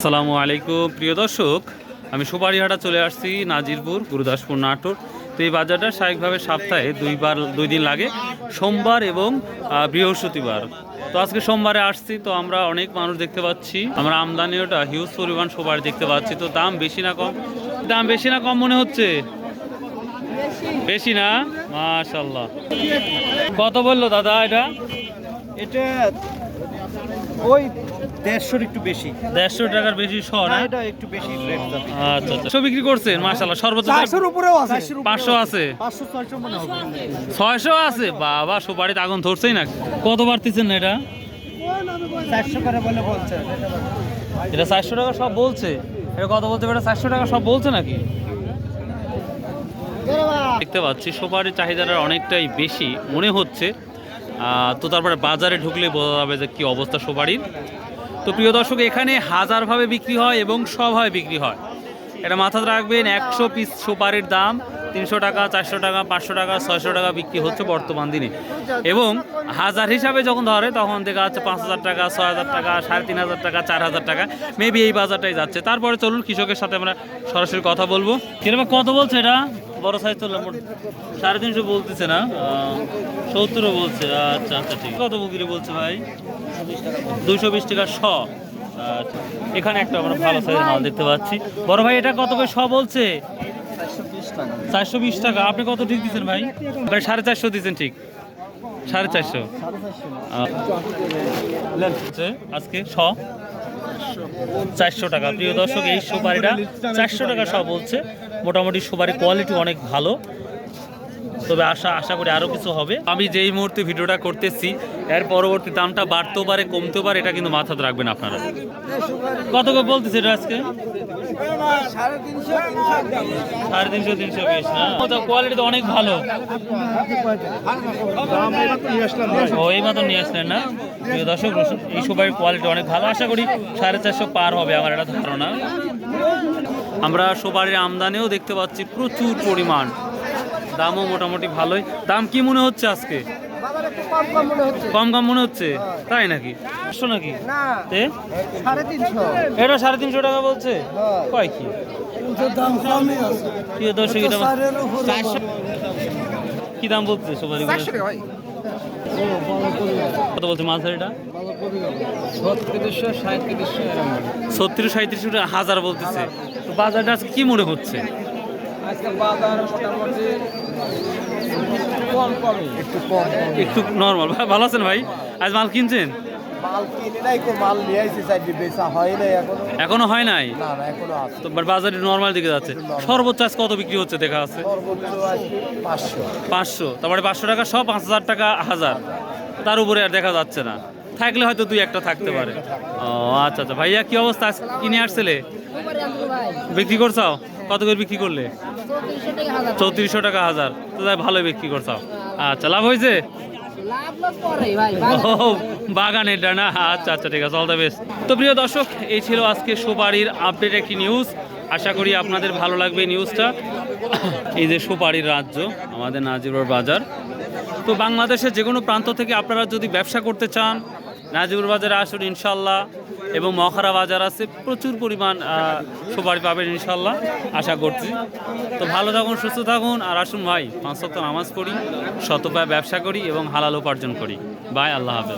আসসালামু আলাইকুম। প্রিয় দর্শক, আমি সুপারিহাটা চলে আসছি নাজিরপুর গুরুদাসপুর নাটোর। তো এই বাজারটা স্বাভাবিকভাবে সপ্তাহে দুইবার দুই দিন লাগে, সোমবার এবং বৃহস্পতিবার। তো আজকে সোমবারে আসছি, তো আমরা অনেক মানুষ দেখতে পাচ্ছি। আমরা আমদানিওটা হিউজ পরিমাণ সুপারি দেখতে পাচ্ছি। তো দাম বেশি না কম? দাম বেশি না কম মনে হচ্ছে? বেশি না? মাশাল্লাহ কত বলল দাদা এটা? এটা ওই দেড়শোর একটু বেশি। দেড়শো টাকার বেশি শ না না এটা একটু বেশি রেট যাবে আচ্ছা আচ্ছা। সব বিক্রি করছেন সর্বোচ্চ উপরেও আছে। পাঁচশো আছে। মনে হবে। বাবা সুপারিতে আগুন ধরছেই না। কত বাড়তিছেন না এটা? চারশো করে বলে বলছে। এটা চারশো টাকা সব বলছে। এটা কত বলতে পারে চারশো টাকা সব বলছে নাকি? দেখতে পাচ্ছি সুপারির চাহিদাটা অনেকটাই বেশি মনে হচ্ছে। তো তারপরে বাজারে ঢুকলে বোঝা যাবে যে কি অবস্থা সুপারির। তো প্রিয় দর্শক, এখানে হাজারভাবে বিক্রি হয় এবং সবভাবে বিক্রি হয়। এটা মাথায় রাখবেন, একশো পিস সুপারির দাম, তিনশো টাকা, চারশো টাকা, পাঁচশো টাকা, ছয়শো টাকা বিক্রি হচ্ছে বর্তমান দিনে। এবং হাজার হিসাবে যখন ধরে, তখন দেখা যাচ্ছে পাঁচ হাজার টাকা, ছয় হাজার টাকা, সাড়ে তিন হাজার টাকা, চার হাজার টাকা, মেবি এই বাজারটাই যাচ্ছে। তারপরে চলুন কৃষকের সাথে আমরা সরাসরি কথা বলব। কীরকম কত বলছে এটা? বড় সাইজ তো সাড়ে তিনশো বলতেছে না সত্তরও বলছে। আচ্ছা আচ্ছা ঠিক। কত বিক্রি বলছে ভাই? দুশো বিশ টাকা শ। আচ্ছা। এখানে একটা আমরা ভালো সাইজের মাল দেখতে পাচ্ছি। বড় ভাই, এটা কত করে শ বলছে? চারশো বিশ টাকা। আপনি কত ঠিক দিচ্ছেন ভাই? ভাই সাড়ে চারশো দিচ্ছেন ঠিক? সাড়ে চারশো। আজকে শ। চারশো টাকা। প্রিয় দর্শক, এই সুপারিটা চারশো টাকা সব বলছে। মোটামুটি সুপারি কোয়ালিটি অনেক ভালো। তবে আশা আশা করি আরও কিছু হবে। আমি যেই মুহূর্তে ভিডিওটা করতেছি, এর পরবর্তী দামটা বাড়তেও পারে, কমতেও পারে, এটা কিন্তু মাথাতে রাখবেন আপনারা। কত করে বলতেছে এটা আজকে? সাড়ে তিনশো তিনশো বিশ, না? কোয়ালিটি তো অনেক ভালো। ও, এই মতন নিয়ে আসলেন না? প্রিয় দর্শক, এই সুপারির কোয়ালিটি অনেক ভালো। আশা করি সাড়ে চারশো পার হবে আমার একটা ধারণা। আমরা সুপারির আমদানিও দেখতে পাচ্ছি প্রচুর পরিমাণ। দামও মোটামুটি ভালোই। দাম কি মনে হচ্ছে আজকে? কম কম মনে হচ্ছে। তাই নাকি? পাঁচশো নাকি? এ? সাড়ে তিনশো। এটা সাড়ে তিনশো টাকা বলছে? কয় কি? দাম কমই দর্শক কি দাম বলছে সুপারি কত বলছে মাছ এটা? ছত্রিশশো সাঁত্রিশশো সাঁত্রিশ হাজার বলতেছে। তো বাজারটা আজকে কি মনে হচ্ছে? আজকে বাজার মোটামুটি কম একটু কম একটু নর্মাল ভালো আছেন ভাই? আজ মাল কিনছেন? মাল কিনে নাই কো মাল নিয়ে আইছি চাইছি বেচা হয় নাই এখনও। এখনও হয় নাই? না না এখনও আছে। তো বাজারে নর্মাল দিকে যাচ্ছে। সর্বোচ্চ আজ কত বিক্রি হচ্ছে দেখা আছে? সর্বোচ্চ তারপরে পাঁচশো টাকা সব পাঁচ হাজার টাকা হাজার। তার উপরে আর দেখা যাচ্ছে না। থাকলে হয়তো দুই একটা থাকতে পারে। ও আচ্ছা আচ্ছা। ভাইয়া কি অবস্থা? আজ কিনে আসছিলে বিক্রি করছাও? কত করে বিক্রি করলে? চৌত্রিশশো টাকা হাজার। তো তাই ভালোই বিক্রি করছাও আচ্ছা লাভ হয়েছে? ও বাগান এটা না? আচ্ছা আচ্ছা ঠিক আছে অল দ্য বেস্ট তো প্রিয় দর্শক এই ছিল আজকে সুপারির আপডেট একটি নিউজ আশা করি আপনাদের ভালো লাগবে এই নিউজটা এই যে সুপারির রাজ্য আমাদের নাজিবুর বাজার। তো বাংলাদেশের যে কোনো প্রান্ত থেকে আপনারা যদি ব্যবসা করতে চান নাজিবুর বাজারে আসুন ইনশাল্লাহ। এবং মখারা বাজার আছে, প্রচুর পরিমাণ সুপারি পাবেন ইনশাল্লাহ আশা করছি। তো ভালো থাকুন, সুস্থ থাকুন, আর আসুন ভাই, পাঁচ সপ্তাহ নামাজ পড়ি শতপায় ব্যবসা করি এবং হালাল উপার্জন করি। বাই আল্লাহ হাফেজ।